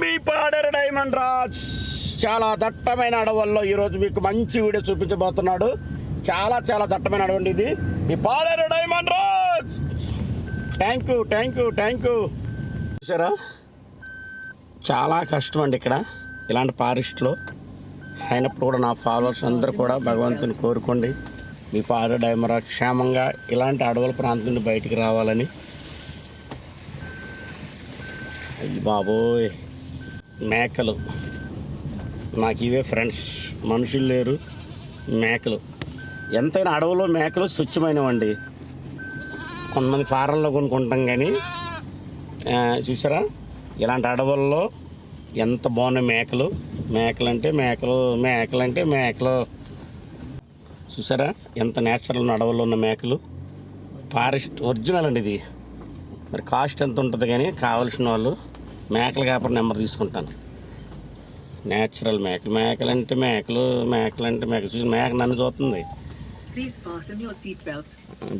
మీ Paderu diamond Raj. చాలా దట్టమైన అడవుల్లో ఈరోజు మీకు మంచి వీడియో చూపించబోతున్నాడు. చాలా చాలా దట్టమైన అడవండి ఇది. మీ Paderu Diamond Raj. Thank you thank you thank you చూసారా? చాలా కష్టం అండి ఇక్కడ. ఇలాంటి ఫారెస్ట్లో అయినప్పుడు కూడా నా ఫాలోవర్స్ అందరూ కూడా భగవంతుని కోరుకోండి. మీ పాడేరు డైమండ్ రాజ్ క్షేమంగా ఇలాంటి అడవుల ప్రాంతం నుండి బయటికి రావాలని. బాబోయ్. మేకలు. నాకు ఇవే ఫ్రెండ్స్ మనుషులు లేరు మేకలు. ఎంతైనా అడవులో మేకలు స్వచ్ఛమైనవండి. కొంతమంది ఫారంలో కొనుక్కుంటాం కానీ చూసారా? ఇలాంటి అడవుల్లో ఎంత బాగున్నాయి మేకలు. మేకలు అంటే మేకలు మేకలు అంటే మేకలు. చూసారా? ఎంత నేచురల్ అడవుల్లో ఉన్న మేకలు. ఫారెస్ట్ ఒరిజినల్ అండి ఇది. మరి కాస్ట్ ఎంత ఉంటుంది కానీ కావాల్సిన వాళ్ళు మేకలు కాకపోతే నెంబర్ తీసుకుంటాను. నేచురల్ మేకలు. మేకలు అంటే మేకలు మేకలు అంటే మేకలు చూసి మేక నన్ను చూస్తుంది.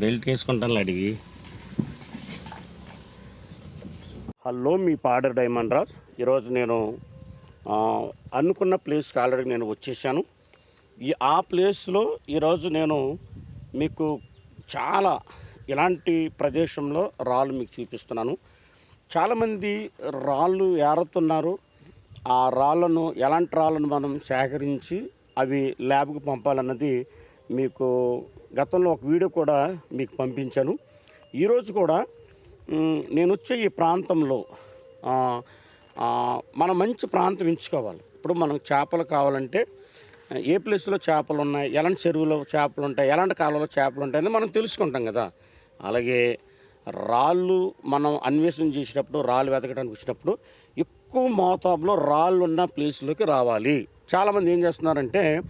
బెల్ట్ వేసుకుంటాను అడిగి. హలో మీ పాడర్ డైమండ్ రాజ్. ఈరోజు నేను అనుకున్న ప్లేస్కి ఆల్రెడీ నేను వచ్చేసాను. ఈ ఆ ప్లేస్లో ఈరోజు నేను మీకు చాలా ఇలాంటి ప్రదేశంలో రాళ్ళు మీకు చూపిస్తున్నాను. చాలామంది రాళ్ళు ఏరుతున్నారు. ఆ రాళ్ళను ఎలాంటి రాళ్ళను మనం సేకరించి అవి ల్యాబ్కి పంపాలన్నది మీకు గతంలో ఒక వీడియో కూడా మీకు పంపించాను. ఈరోజు కూడా నేను వచ్చే ఈ ప్రాంతంలో మనం మంచి ప్రాంతం ఎంచుకోవాలి. ఇప్పుడు మనం చేపలు కావాలంటే ఏ ప్లేస్లో చేపలు ఉన్నాయి ఎలాంటి చెరువులో చేపలు ఉంటాయి ఎలాంటి కాలంలో చేపలు ఉంటాయని మనం తెలుసుకుంటాం కదా. అలాగే రాళ్ళు మనం అన్వేషణ చేసేటప్పుడు రాళ్ళు వెతకడానికి వచ్చినప్పుడు ఎక్కువ మోతాదులో రాళ్ళు ఉన్న ప్లేస్లోకి రావాలి. చాలామంది ఏం చేస్తున్నారంటే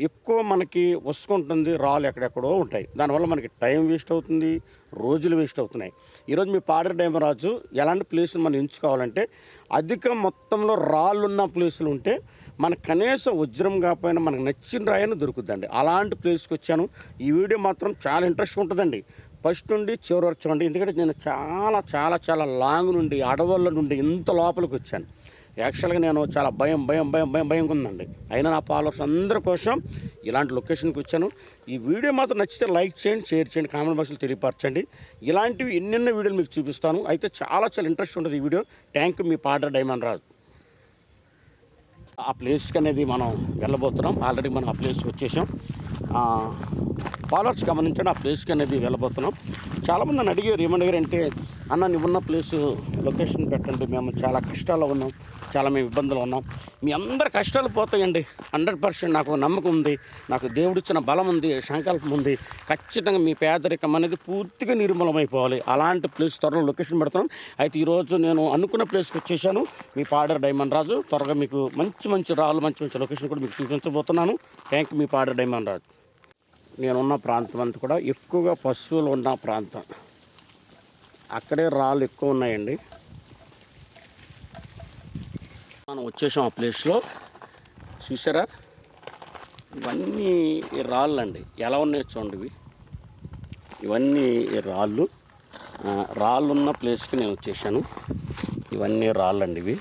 ఎక్కువ మనకి వసుకుంటుంది రాళ్ళు ఎక్కడెక్కడో ఉంటాయి. దానివల్ల మనకి టైం వేస్ట్ అవుతుంది రోజులు వేస్ట్ అవుతున్నాయి. ఈరోజు మీ పాడర్ డైమరాజు ఎలాంటి ప్లేసులు మనం ఎంచుకోవాలంటే అధిక మొత్తంలో రాళ్ళు ఉన్న ప్లేసులు ఉంటే మనకు కనీసం వజ్రం కాకపోయినా మనకు నచ్చిన రాయని దొరుకుతుందండి అలాంటి ప్లేస్కి వచ్చాను. ఈ వీడియో మాత్రం చాలా ఇంట్రెస్ట్ ఉంటుందండి. ఫస్ట్ నుండి చివరి వరకు చూడండి. ఎందుకంటే నేను చాలా చాలా చాలా లాంగ్ నుండి అడవుల నుండి ఇంత లోపలికి వచ్చాను. యాక్చువల్గా నేను చాలా భయం భయం భయం భయం భయం ఉందండి. అయినా నా ఫాలోవర్స్ అందరి కోసం ఇలాంటి లొకేషన్కి వచ్చాను. ఈ వీడియో మాత్రం నచ్చితే లైక్ చేయండి షేర్ చేయండి కామెంట్ బాక్స్లో తెలియపరచండి. ఇలాంటివి ఎన్నెన్నో వీడియోలు మీకు చూపిస్తాను. అయితే చాలా చాలా ఇంట్రెస్ట్ ఉంటుంది ఈ వీడియో. థ్యాంక్ యూ మీ పాట డైమండ్ రాజు ఆ ప్లేస్కి అనేది మనం వెళ్ళబోతున్నాం. ఆల్రెడీ మనం ఆ ప్లేస్కి వచ్చేసాం. ఫాలోవర్స్ గమనించండి ఆ ప్లేస్కి అనేది వెళ్ళబోతున్నాం. చాలామంది నన్ను అడిగారు ఏమని అడిగారు? అంటే అన్న నువ్వు ఉన్న ప్లేస్ లొకేషన్ పెట్టండి. మేము చాలా కష్టాల్లో ఉన్నాం. చాలా మేము ఇబ్బందులు ఉన్నాం. మీ అందరి కష్టాలు పోతాయండి. హండ్రెడ్ పర్సెంట్ నాకు నమ్మకం ఉంది. నాకు దేవుడిచ్చిన బలం ఉంది సంకల్పం ఉంది. ఖచ్చితంగా మీ పేదరికం అనేది పూర్తిగా నిర్మూలమైపోవాలి. అలాంటి ప్లేస్ త్వరలో లొకేషన్ పెడతాను అయితే ఈరోజు నేను అనుకున్న ప్లేస్కి వచ్చేసాను. మీ పాడర్ డైమండ్ రాజు. త్వరగా మీకు మంచి మంచి రాళ్ళు మంచి మంచి లొకేషన్ కూడా మీకు చూపించబోతున్నాను. థ్యాంక్ యూ మీ పాడర్ డైమండ్ రాజు. నేనున్న ప్రాంతం అంతా కూడా ఎక్కువగా పశువులు ఉన్న ప్రాంతం. అక్కడే రాళ్ళు ఎక్కువ ఉన్నాయండి. మనం వచ్చేసాం ఆ ప్లేస్లో. చూసారా ఇవన్నీ రాళ్ళు అండి ఎలా ఉన్నాయో చూడండి ఇవి. ఇవన్నీ రాళ్ళు. రాళ్ళు ఉన్న ప్లేస్కి నేను వచ్చేసాను. ఇవన్నీ రాళ్ళు అండి ఇవి.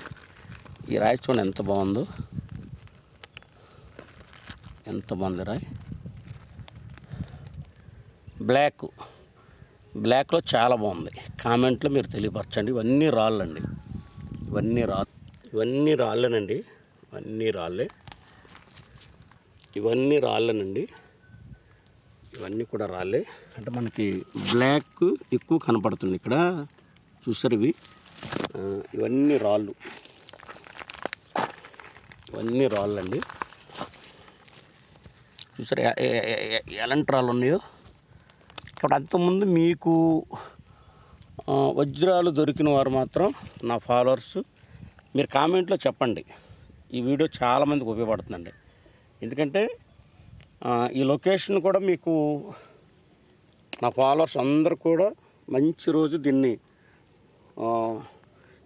ఈ రాయి చూడండి ఎంత బాగుందో. ఎంత బాగుంది రాయి. బ్లాక్. బ్లాక్లో చాలా బాగుంది. కామెంట్లో మీరు తెలియపరచండి. ఇవన్నీ రాళ్ళండి. ఇవన్నీ రా ఇవన్నీ రాళ్ళేనండి. ఇవన్నీ రాళ్ళే. ఇవన్నీ రాళ్ళేనండి. ఇవన్నీ కూడా రాళ్ళే. అంటే మనకి బ్లాక్ ఎక్కువ కనపడుతుంది ఇక్కడ. చూసారు ఇవి? ఇవన్నీ రాళ్ళు. ఇవన్నీ రాళ్ళండి. చూసారు? ఎలాంటి రాళ్ళు ఉన్నాయో ఇక్కడ అంతకుముందు మీకు వజ్రాలు దొరికిన వారు మాత్రం నా ఫాలోవర్స్. మీరు కామెంట్లో చెప్పండి. ఈ వీడియో చాలామందికి ఉపయోగపడుతుందండి. ఎందుకంటే ఈ లొకేషన్ కూడా మీకు నా ఫాలోవర్స్ అందరూ కూడా మంచి రోజు దీన్ని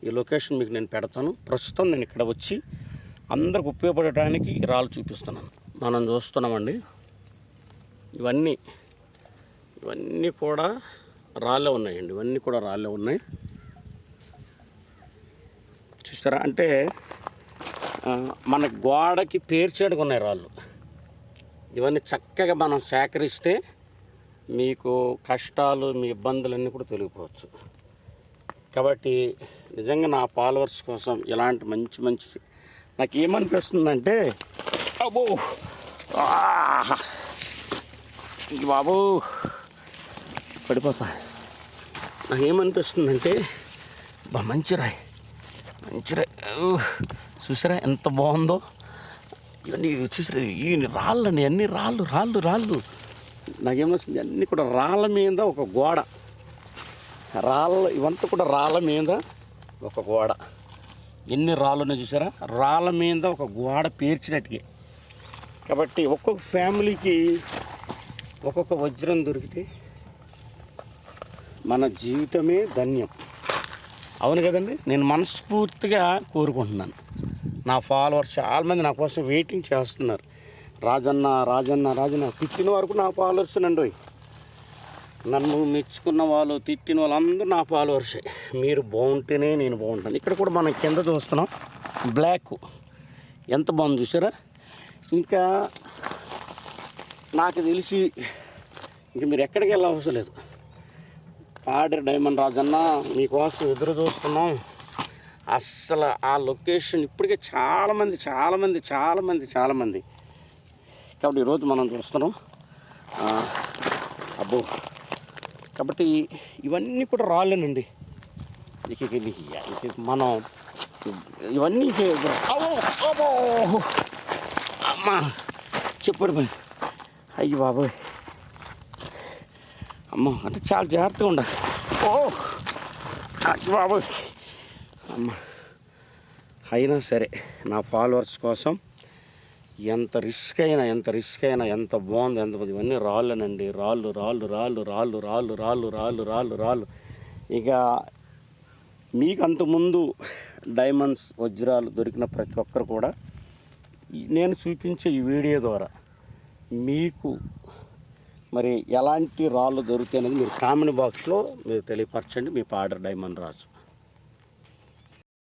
ఈ లొకేషన్ మీకు నేను పెడతాను. ప్రస్తుతం నేను ఇక్కడ వచ్చి అందరికి ఉపయోగపడటానికి రాళ్ళు చూపిస్తున్నాను. మనం చూస్తున్నామండి. ఇవన్నీ ఇవన్నీ కూడా రాళ్ళే ఉన్నాయండి. ఇవన్నీ కూడా రాళ్ళే ఉన్నాయి. చూస్తారా? అంటే మన గోడకి పేర్చేడుకు ఉన్నాయి రాళ్ళు. ఇవన్నీ చక్కగా మనం సేకరిస్తే మీకు కష్టాలు మీ ఇబ్బందులన్నీ కూడా తొలగిపోవచ్చు. కాబట్టి నిజంగా నా ఫాలోవర్స్ కోసం ఇలాంటి మంచి మంచి నాకు ఏమనిపిస్తుందంటే అబ్బో! బాబు! పడిపోతా నాకేమనిపిస్తుందంటే బా మంచి రాయి. మంచి రాయి. చూసారా ఎంత బాగుందో? ఇవన్నీ చూసారా ఈ రాళ్ళని అన్ని రాళ్ళు రాళ్ళు రాళ్ళు. నాకేమొస్తుంది అన్నీ కూడా రాళ్ళ మీద ఒక గోడ. రాళ్ళ ఇవంతా కూడా రాళ్ళ మీద ఒక గోడ. ఎన్ని రాళ్ళు ఉన్నాయి చూసారా? రాళ్ళ మీద ఒక గోడ పేర్చినట్టుగా కాబట్టి ఒక్కొక్క ఫ్యామిలీకి ఒక్కొక్క వజ్రం దొరికితే మన జీవితమే ధన్యం. అవును కదండి? నేను మనస్ఫూర్తిగా కోరుకుంటున్నాను. నా ఫాలోవర్స్ చాలామంది నా కోసం వెయిటింగ్ చేస్తున్నారు. రాజన్న రాజన్న రాజన్న తిట్టిన వరకు నా ఫాలోవర్స్ నండి నన్ను మెచ్చుకున్న వాళ్ళు తిట్టిన వాళ్ళందరూ నా ఫాలోవర్సే. మీరు బాగుంటేనే నేను బాగుంటాను. ఇక్కడ కూడా మనం కింద చూస్తున్నాం. బ్లాక్. ఎంత బాగుంది చూసారా ఇంకా నాకు తెలిసి ఇంక మీరు ఎక్కడికి వెళ్ళవసరం లేదు. పాడేరు డైమండ్ రాజన్న మీకోసం ఎదురు చూస్తున్నాం. అస్సలు ఆ లొకేషన్ ఇప్పటికే చాలామంది చాలామంది చాలామంది చాలామంది కాబట్టి ఈరోజు మనం చూస్తున్నాం. అబ్బో. కాబట్టి ఇవన్నీ కూడా రాలేనండి ఇక మనం ఇవన్నీ అమ్మా చెప్పడు అయ్యి బాబోయ్. అమ్మ అంటే చాలా జాగ్రత్తగా ఉండాలి. ఓ బాబు అమ్మ అయినా సరే నా ఫాలోవర్స్ కోసం ఎంత రిస్క్ అయినా ఎంత రిస్క్ అయినా ఎంత బాగుంది ఎంత బాగుంది ఇవన్నీ రాళ్ళనండి. రాళ్ళు రాళ్ళు రాళ్ళు రాళ్ళు రాళ్ళు రాళ్ళు రాళ్ళు రాళ్ళు రాళ్ళు. ఇక మీకు అంతకుముందు డైమండ్స్ వజ్రాలు దొరికిన ప్రతి ఒక్కరు కూడా నేను చూపించే ఈ వీడియో ద్వారా మీకు మరి ఎలాంటి రాళ్ళు దొరుకుతాయి అనేది మీరు కామెంట్ బాక్స్లో మీరు తెలియపరచండి. మీ పాడర్ డైమండ్ రాజు.